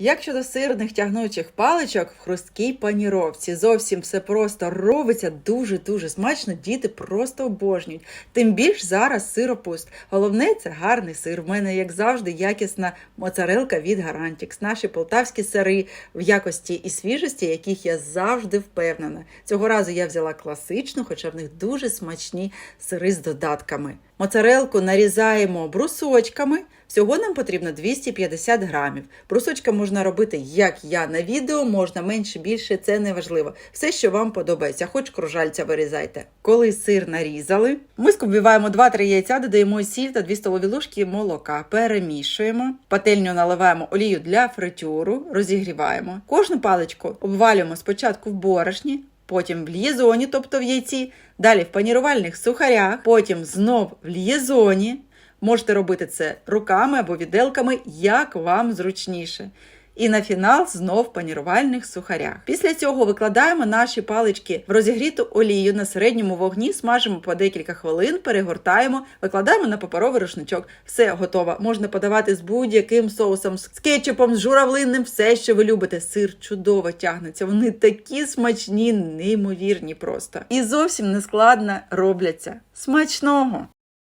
Як щодо сирних тягнучих паличок в хрусткій паніровці, зовсім все просто робиться дуже-дуже смачно, діти просто обожнюють. Тим більш зараз сиропуст. Головне це гарний сир. В мене, як завжди, якісна моцарелка від Гарантікс. Наші полтавські сири в якості і свіжості, яких я завжди впевнена. Цього разу я взяла класичну, хоча в них дуже смачні сири з додатками. Моцарелку нарізаємо брусочками. Всього нам потрібно 250 грамів. Брусочка можна робити, як я на відео, можна менше, більше, це не важливо. Все, що вам подобається, хоч кружальця вирізайте. Коли сир нарізали, ми вбиваємо 2-3 яйця, додаємо сіль та 2 столові ложки молока, перемішуємо. Пательню наливаємо олію для фритюру, розігріваємо. Кожну паличку обвалюємо спочатку в борошні, потім в лізоні, тобто в яйці, далі в панірувальних сухарях, потім знов в л'єзоні. Можете робити це руками або віделками, як вам зручніше. І на фінал знов панірувальних сухарях. Після цього викладаємо наші палички в розігріту олію на середньому вогні, смажимо по декілька хвилин, перегортаємо, викладаємо на паперовий рушничок. Все готово. Можна подавати з будь-яким соусом, з кетчупом, з журавлинним, все, що ви любите. Сир чудово тягнеться. Вони такі смачні, неймовірні просто. І зовсім не складно робляться. Смачного!